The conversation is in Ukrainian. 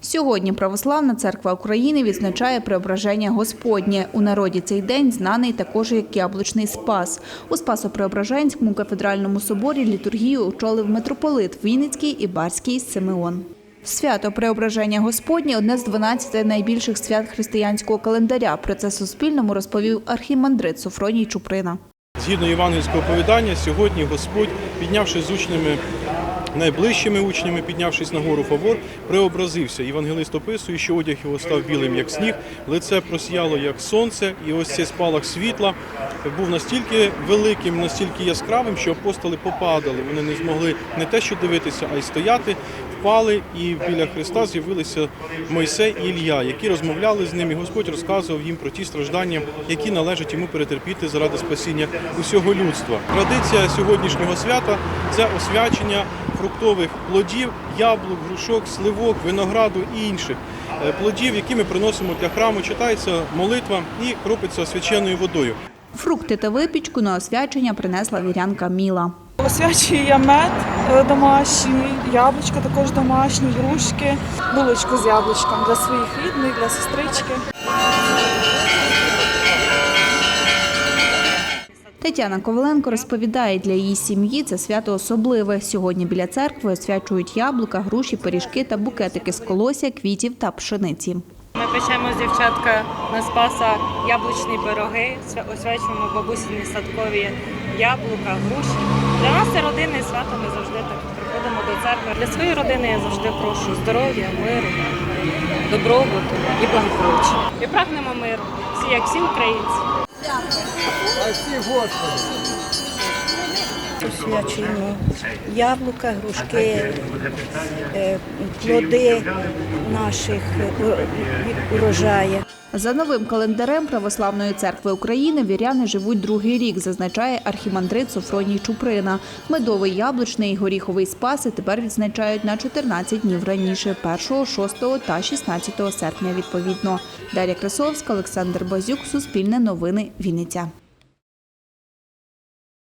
Сьогодні Православна церква України відзначає Преображення Господнє. У народі цей день знаний також як Яблучний Спас. У Спасо-Преображенському кафедральному соборі літургію очолив митрополит Вінницький і Барський Симеон. Свято Преображення Господнє – одне з 12 найбільших свят християнського календаря. Про це Суспільному розповів архімандрит Софроній Чуприна. Згідно євангельського оповідання, сьогодні Господь, піднявши з учнями, найближчими учнями, піднявшись на гору Фавор, преобразився. Євангелист описує, що одяг його став білим, як сніг, лице просіяло, як сонце, і ось цей спалах світла був настільки великим, настільки яскравим, що апостоли попадали. Вони не змогли не те, що дивитися, а й стояти, впали, і біля Христа з'явилися Мойсей і Ілля, які розмовляли з ним, і Господь розказував їм про ті страждання, які належать йому перетерпіти заради спасіння усього людства. Традиція сьогоднішнього свята це освячення фруктових плодів, яблук, грушок, сливок, винограду і інших е, плодів, які ми приносимо для храму. Читається молитва і кропиться свяченою водою. Фрукти та випічку на освячення принесла вірянка Міла. Освячую я мед е, домашній, яблучка також домашні, грушки, булочку з яблучком для своїх рідних, для сестрички. Тетяна Коваленко розповідає, для її сім'ї це свято особливе. Сьогодні біля церкви освячують яблука, груші, пиріжки та букетики з колосся, квітів та пшениці. Ми печемо з дівчатка на Спаса яблучні пироги, свя- освячуємо бабусині садкові яблука, груші. Для нас це родинне свято, ми завжди так приходимо до церкви. Для своєї родини я завжди прошу здоров'я, миру, добробуту і благополуччя. І прагнемо миру, всі, як всі українці. Освячуємо яблука, грушки, е, плоди наших урожаю. За новим календарем Православної церкви України віряни живуть другий рік, зазначає архімандрит Софроній Чуприна. Медовий, яблучний і горіховий спаси тепер відзначають на 14 днів раніше – 1, 6 та 16 серпня відповідно. Дар'я Красовська, Олександр Базюк, Суспільне новини, Вінниця.